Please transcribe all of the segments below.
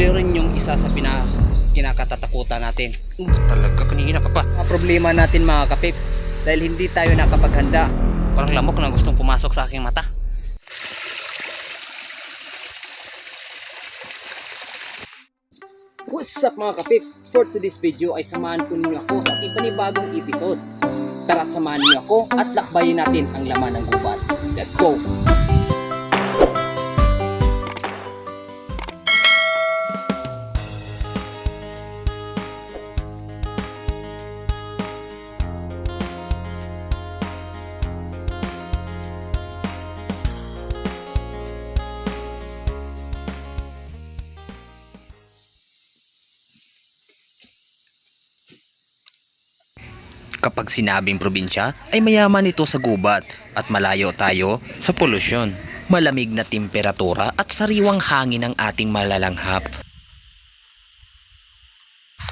Ito rin yung isa sa pina kinakatatakutan natin. Uh, talaga kanina ka pa. Mga problema natin mga kapips dahil hindi tayo nakapaghanda. Parang lamok na gustong pumasok sa aking mata. What's up mga kapips? For today's video ay samahan po ninyo ako sa ating panibagong episode. Tara't samahan niyo ako at lakbayin natin ang laman ng gubat. Let's go! Kapag sinabing probinsya, ay mayaman ito sa gubat at malayo tayo sa polusyon. Malamig na temperatura at sariwang hangin ang ating malalanghap.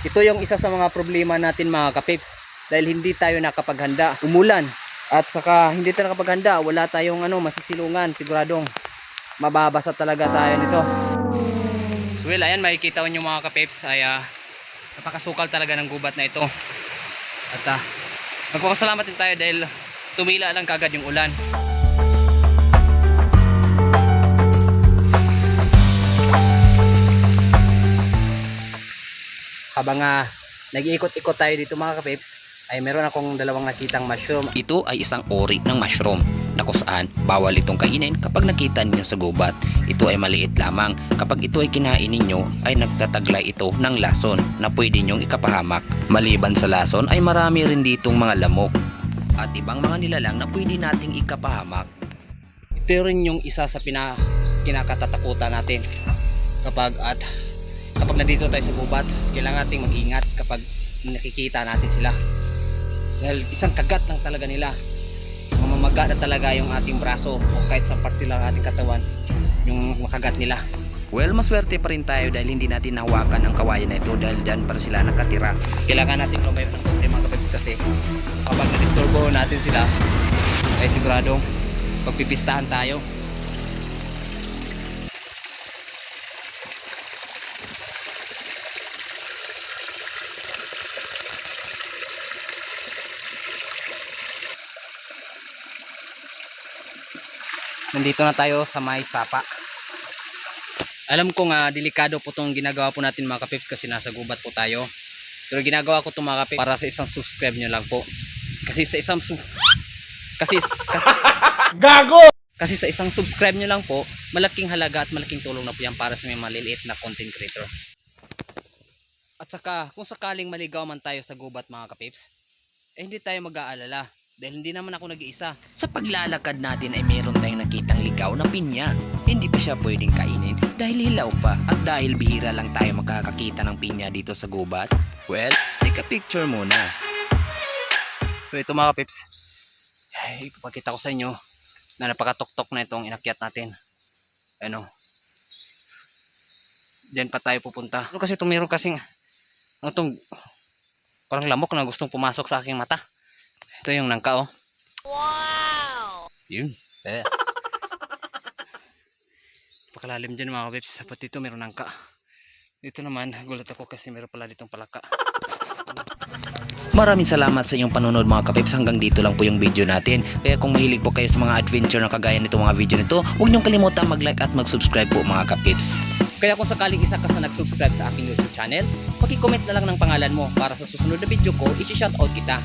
Ito yung isa sa mga problema natin mga kapips dahil hindi tayo nakapaghanda. Umulan at saka hindi tayo nakapaghanda, wala tayong ano masisilungan, siguradong mababasa talaga tayo nito. So well, ayan makikita nyo mga kapips ay ah, napakasukal talaga ng gubat na ito. At ah, magpapasalamat din tayo dahil tumila lang kagad yung ulan. Habang ah, nag-iikot-ikot tayo dito mga kapips, ay meron akong dalawang nakitang mushroom. Ito ay isang ori ng mushroom na kung saan bawal itong kainin kapag nakita ninyo sa gubat. Ito ay maliit lamang. Kapag ito ay kinain ninyo ay nagtataglay ito ng lason na pwede nyong ikapahamak. Maliban sa lason ay marami rin ditong mga lamok at ibang mga nilalang na pwede nating ikapahamak. Ito rin yung isa sa pina, kinakatatakutan natin. Kapag at kapag nandito tayo sa gubat, kailangan nating mag-ingat kapag nakikita natin sila. Dahil isang kagat lang talaga nila. Mamamaga na talaga yung ating braso o kahit sa parte lang ng ating katawan yung makagat nila. Well, maswerte pa rin tayo dahil hindi natin nahawakan ang kawayan na ito dahil dyan para sila nakatira. Kailangan natin lumayo ng konti mga kapatid kasi kapag nadisturbo natin sila ay siguradong pagpipistahan tayo. Nandito na tayo sa may sapa. Alam ko nga delikado po itong ginagawa po natin mga kapips kasi nasa gubat po tayo. Pero ginagawa ko itong mga kapips para sa isang subscribe nyo lang po. Kasi sa isang kasi, kasi Gago! kasi sa isang subscribe nyo lang po, malaking halaga at malaking tulong na po yan para sa mga maliliit na content creator. At saka, kung sakaling maligaw man tayo sa gubat mga kapips, eh hindi tayo mag-aalala. Dahil hindi naman ako nag-iisa. Sa paglalakad natin ay meron tayong nakitang ligaw na pinya. Hindi pa siya pwedeng kainin dahil hilaw pa at dahil bihira lang tayo makakakita ng pinya dito sa gubat. Well, take a picture muna. So ito mga kapips, ay, ipapakita ko sa inyo na napakatuktok na itong inakyat natin. Ano? Diyan pa tayo pupunta. Ano kasi itong meron kasing, ano itong, parang lamok na gustong pumasok sa aking mata. Ito yung nangka oh. Wow! Yun. Eh. Pakalalim dyan mga kapips. Sapat dito meron nangka. Dito naman, gulat ako kasi meron pala ditong palaka. Maraming salamat sa inyong panonood mga kapips. Hanggang dito lang po yung video natin. Kaya kung mahilig po kayo sa mga adventure na kagaya nito mga video nito, huwag niyong kalimutan mag-like at mag-subscribe po mga kapips. Kaya kung sakaling isa ka sa nag-subscribe sa aking YouTube channel, paki-comment na lang ng pangalan mo para sa susunod na video ko, isi-shoutout kita.